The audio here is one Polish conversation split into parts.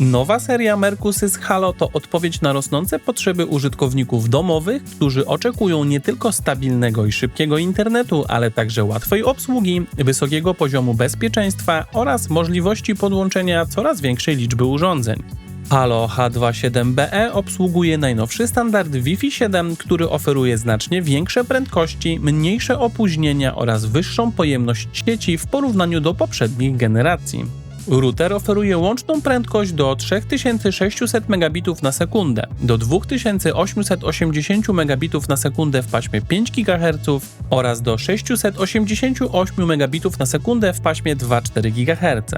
Nowa seria Mercusys Halo to odpowiedź na rosnące potrzeby użytkowników domowych, którzy oczekują nie tylko stabilnego i szybkiego internetu, ale także łatwej obsługi, wysokiego poziomu bezpieczeństwa oraz możliwości podłączenia coraz większej liczby urządzeń. Halo H27BE obsługuje najnowszy standard Wi-Fi 7, który oferuje znacznie większe prędkości, mniejsze opóźnienia oraz wyższą pojemność sieci w porównaniu do poprzednich generacji. Router oferuje łączną prędkość do 3600 megabitów na sekundę, do 2880 megabitów na sekundę w paśmie 5 GHz oraz do 688 megabitów na sekundę w paśmie 2,4 GHz.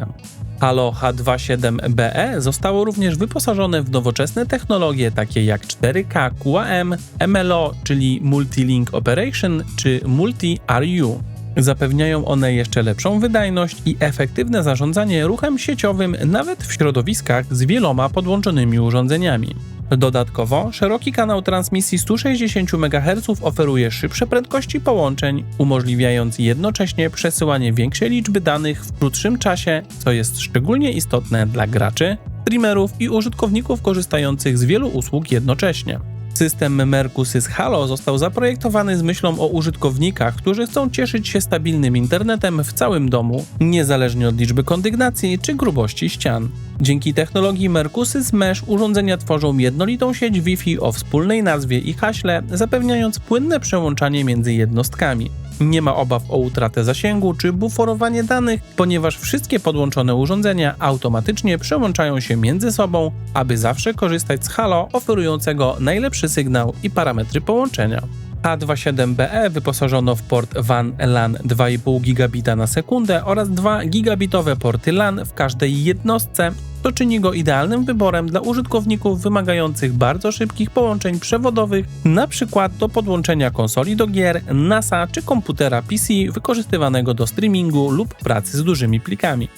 Halo H27BE zostało również wyposażone w nowoczesne technologie takie jak 4K QAM, MLO, czyli Multi-Link Operation czy Multi-RU. Zapewniają one jeszcze lepszą wydajność i efektywne zarządzanie ruchem sieciowym nawet w środowiskach z wieloma podłączonymi urządzeniami. Dodatkowo szeroki kanał transmisji 160 MHz oferuje szybsze prędkości połączeń, umożliwiając jednocześnie przesyłanie większej liczby danych w krótszym czasie, co jest szczególnie istotne dla graczy, streamerów i użytkowników korzystających z wielu usług jednocześnie. System Mercusys Halo został zaprojektowany z myślą o użytkownikach, którzy chcą cieszyć się stabilnym internetem w całym domu, niezależnie od liczby kondygnacji czy grubości ścian. Dzięki technologii Mercusys Mesh urządzenia tworzą jednolitą sieć Wi-Fi o wspólnej nazwie i haśle, zapewniając płynne przełączanie między jednostkami. Nie ma obaw o utratę zasięgu czy buforowanie danych, ponieważ wszystkie podłączone urządzenia automatycznie przełączają się między sobą, aby zawsze korzystać z Halo oferującego najlepszy sygnał i parametry połączenia. A27BE wyposażono w port WAN LAN 2,5 gigabita na sekundę oraz 2 gigabitowe porty LAN w każdej jednostce, to czyni go idealnym wyborem dla użytkowników wymagających bardzo szybkich połączeń przewodowych, np. do podłączenia konsoli do gier, NASA czy komputera PC wykorzystywanego do streamingu lub pracy z dużymi plikami.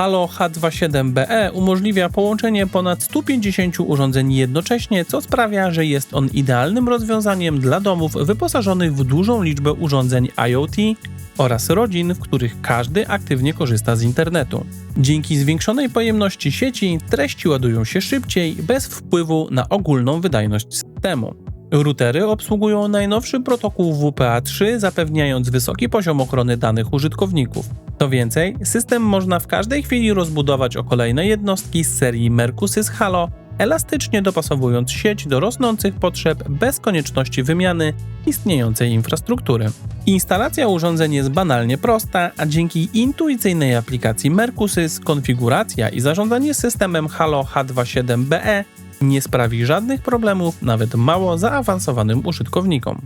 Halo H27BE umożliwia połączenie ponad 150 urządzeń jednocześnie, co sprawia, że jest on idealnym rozwiązaniem dla domów wyposażonych w dużą liczbę urządzeń IoT oraz rodzin, w których każdy aktywnie korzysta z internetu. Dzięki zwiększonej pojemności sieci treści ładują się szybciej, bez wpływu na ogólną wydajność systemu. Routery obsługują najnowszy protokół WPA3, zapewniając wysoki poziom ochrony danych użytkowników. Co więcej, system można w każdej chwili rozbudować o kolejne jednostki z serii Mercusys Halo, elastycznie dopasowując sieć do rosnących potrzeb bez konieczności wymiany istniejącej infrastruktury. Instalacja urządzeń jest banalnie prosta, a dzięki intuicyjnej aplikacji Mercusys konfiguracja i zarządzanie systemem Halo H27BE nie sprawi żadnych problemów nawet mało zaawansowanym użytkownikom.